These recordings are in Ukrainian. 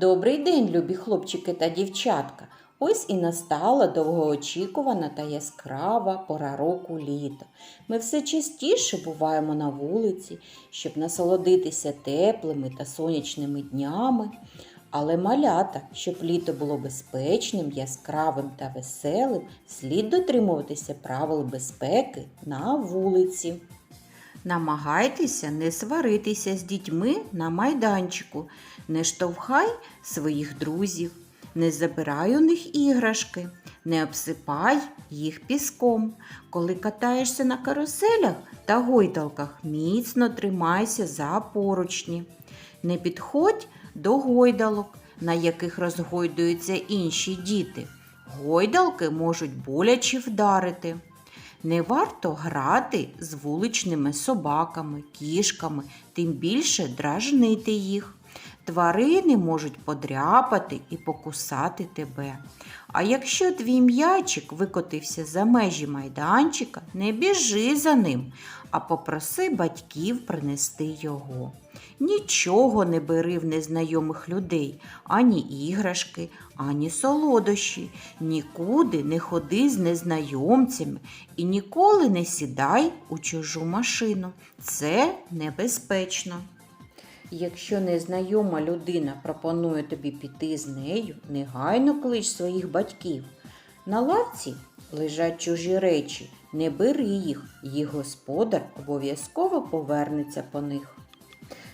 Добрий день, любі хлопчики та дівчатка. Ось і настала довгоочікувана та яскрава пора року літа. Ми все частіше буваємо на вулиці, щоб насолодитися теплими та сонячними днями. Але малята, щоб літо було безпечним, яскравим та веселим, слід дотримуватися правил безпеки на вулиці. Намагайтеся не сваритися з дітьми на майданчику, не штовхай своїх друзів, не забирай у них іграшки, не обсипай їх піском. Коли катаєшся на каруселях та гойдалках, міцно тримайся за поручні. Не підходь до гойдалок, на яких розгойдуються інші діти. Гойдалки можуть боляче вдарити. Не варто грати з вуличними собаками, кішками, тим більше дражнити їх. Тварини можуть подряпати і покусати тебе. А якщо твій м'ячик викотився за межі майданчика, не біжи за ним, а попроси батьків принести його. Нічого не бери в незнайомих людей, ані іграшки, ані солодощі, нікуди не ходи з незнайомцями і ніколи не сідай у чужу машину. Це небезпечно. Якщо незнайома людина пропонує тобі піти з нею, негайно клич своїх батьків. На лавці лежать чужі речі, не бери їх, їх господар обов'язково повернеться по них.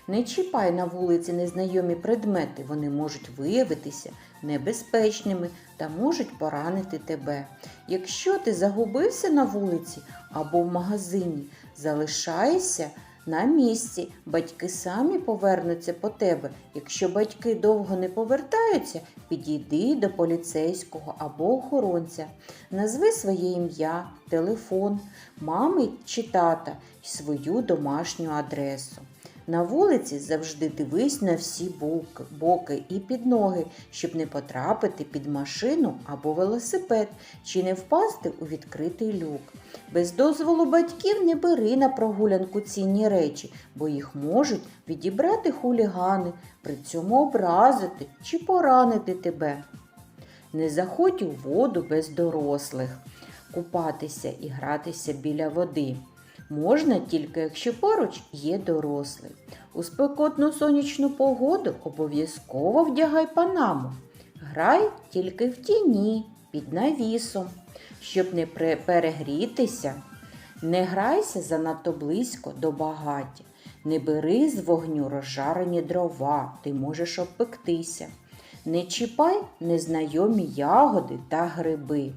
Не чіпай на вулиці незнайомі предмети, вони можуть виявитися небезпечними та можуть поранити тебе. Якщо ти загубився на вулиці або в магазині, залишайся на місці. Батьки самі повернуться по тебе. Якщо батьки довго не повертаються, підійди до поліцейського або охоронця. Назви своє ім'я, телефон, мами чи тата і свою домашню адресу. На вулиці завжди дивись на всі боки, і під ноги, щоб не потрапити під машину або велосипед чи не впасти у відкритий люк. Без дозволу батьків не бери на прогулянку цінні речі, бо їх можуть відібрати хулігани, при цьому образити чи поранити тебе. Не заходь у воду без дорослих, купатися і гратися біля води. Можна тільки якщо поруч є дорослий. У спекотну сонячну погоду обов'язково вдягай панаму. Грай тільки в тіні, під навісом, щоб не перегрітися. Не грайся занадто близько до багаття. Не бери з вогню розжарені дрова, ти можеш обпектися. Не чіпай незнайомі ягоди та гриби.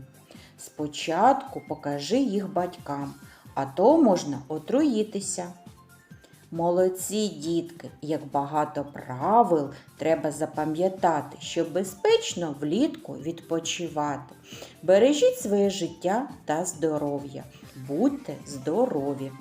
Спочатку покажи їх батькам, а то можна отруїтися. Молодці, дітки, як багато правил треба запам'ятати, щоб безпечно влітку відпочивати. Бережіть своє життя та здоров'я. Будьте здорові!